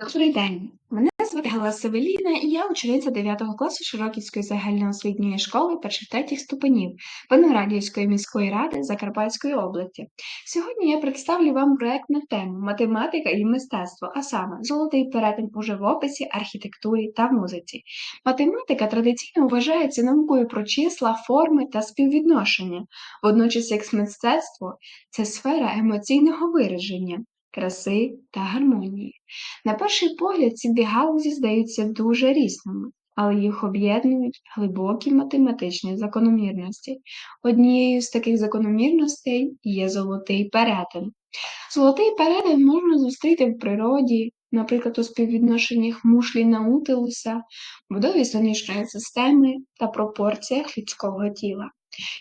Добрий день. Мене звати Галина Савеліна, і я учениця 9 класу Широківської загальноосвітньої школи перших третіх ступенів Виноградівської міської ради Закарпатської області. Сьогодні я представлю вам проект на тему математика і мистецтво, а саме золотий перетин у живописі, архітектурі та музиці. Математика традиційно вважається наукою про числа, форми та співвідношення, водночас як мистецтво це сфера емоційного вираження краси та гармонії. На перший погляд, ці дві галузі здаються дуже різними, але їх об'єднують глибокі математичні закономірності. Однією з таких закономірностей є золотий перетин. Золотий перетин можна зустріти в природі, наприклад, у співвідношеннях мушлі наутилуса, будові сонячної системи та пропорціях людського тіла.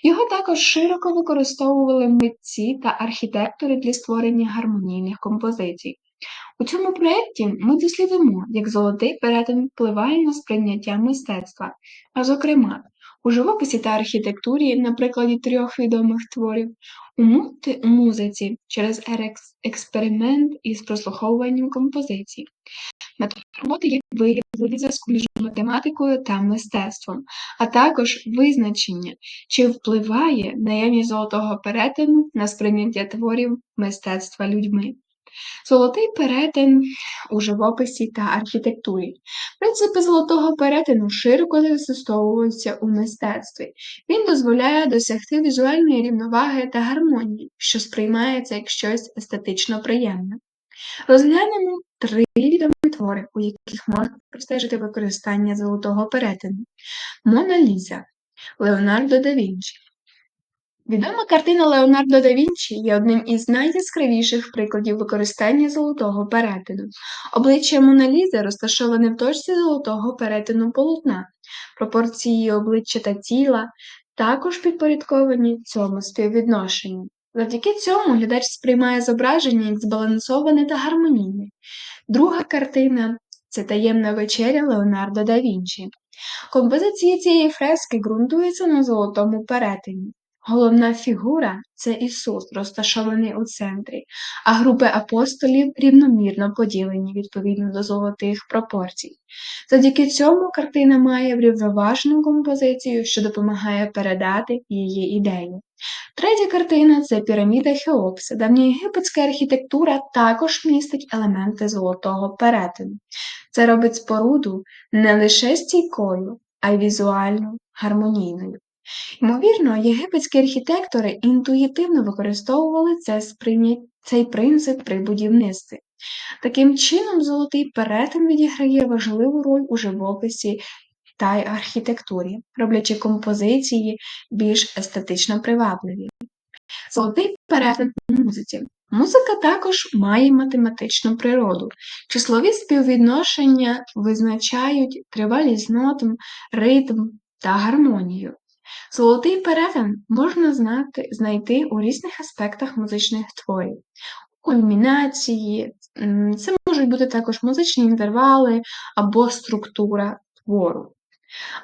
Його також широко використовували митці та архітектори для створення гармонійних композицій. У цьому проєкті ми дослідимо, як золотий перетин впливає на сприйняття мистецтва, а зокрема, у живописі та архітектурі, на прикладі трьох відомих творів, у музиці через експеримент із прослуховуванням композицій. Метод роботи є виявлення зв'язку між математикою та мистецтвом, а також визначення, чи впливає наявність золотого перетину на сприйняття творів мистецтва людьми. Золотий перетин у живописі та архітектурі. Принципи золотого перетину широко застосовуються у мистецтві. Він дозволяє досягти візуальної рівноваги та гармонії, що сприймається як щось естетично приємне. Розглянемо три відомі твори, у яких можна простежити використання золотого перетину. Мона Ліза Леонардо да Вінчі. Відома картина Леонардо да Вінчі є одним із найяскравіших прикладів використання золотого перетину. Обличчя Моналізи розташоване в точці золотого перетину полотна, пропорції обличчя та тіла також підпорядковані цьому співвідношенню. Завдяки цьому глядач сприймає зображення як збалансоване та гармонійне. Друга картина це таємна вечеря Леонардо да Вінчі. Композиція цієї фрески ґрунтується на золотому перетині. Головна фігура це Ісус, розташований у центрі, а групи апостолів рівномірно поділені відповідно до золотих пропорцій. Завдяки цьому картина має врівноважену композицію, що допомагає передати її ідею. Третя картина це піраміда Хеопса. Давньоєгипетська архітектура також містить елементи золотого перетину. Це робить споруду не лише стійкою, а й візуально гармонійною. Ймовірно, єгипетські архітектори інтуїтивно використовували це сприйня... цей принцип при будівництві. Таким чином, золотий перетин відіграє важливу роль у живописі та й архітектурі, роблячи композиції більш естетично привабливі. Золотий перетин у музиці. Музика також має математичну природу. Числові співвідношення визначають тривалість нот, ритм та гармонію. Золотий перетин можна знати, знайти у різних аспектах музичних творів. Кульмінації, це можуть бути також музичні інтервали або структура твору.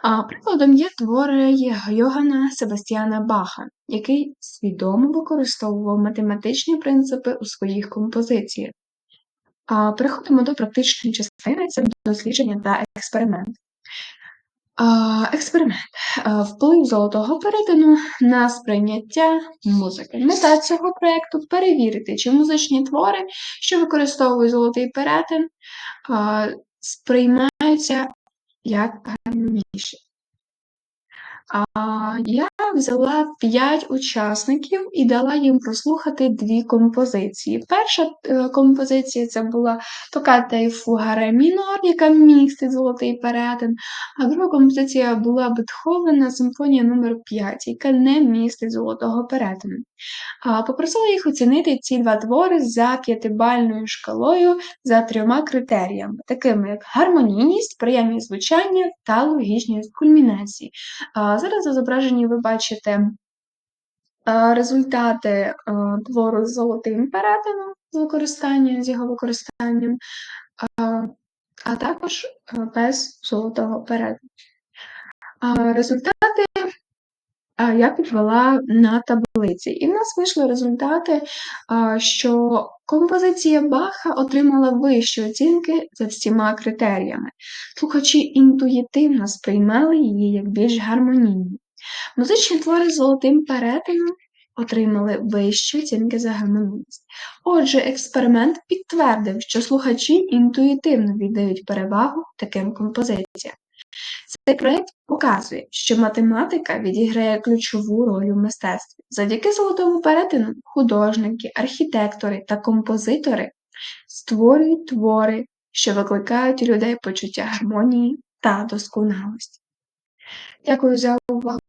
А Прикладом є твори Йогана Себастьяна Баха, який свідомо використовував математичні принципи у своїх композиціях. Переходимо до практичної частини це дослідження та експеримент. Експеримент. Вплив золотого перетину на сприйняття музики. Мета цього проєкту перевірити, чи музичні твори, що використовують золотий перетин, сприймаються як гармоніші. Я взяла п'ять учасників і дала їм прослухати дві композиції. Перша е, композиція це була Токата і фугаре мінор, яка містить золотий перетин, а друга композиція була Бетховена симфонія номер 5 яка не містить золотого перетину. Попросила їх оцінити ці два твори за п'ятибальною шкалою за трьома критеріями, такими як гармонійність, приємність звучання та логічність кульмінації. Зараз у зображенні ви бачите результати твору з золотим перетином з використанням, з його використанням, а також без золотого перетину. Результати я підвела на таблиці. І в нас вийшли результати, що композиція Баха отримала вищі оцінки за всіма критеріями. Слухачі інтуїтивно сприймали її як більш гармонійну. Музичні твори з золотим перетином отримали вищі оцінки за гармонійність. Отже, експеримент підтвердив, що слухачі інтуїтивно віддають перевагу таким композиціям. Цей проєкт показує, що математика відіграє ключову роль у мистецтві. Завдяки золотому перетину художники, архітектори та композитори створюють твори, що викликають у людей почуття гармонії та досконалості. Дякую за увагу!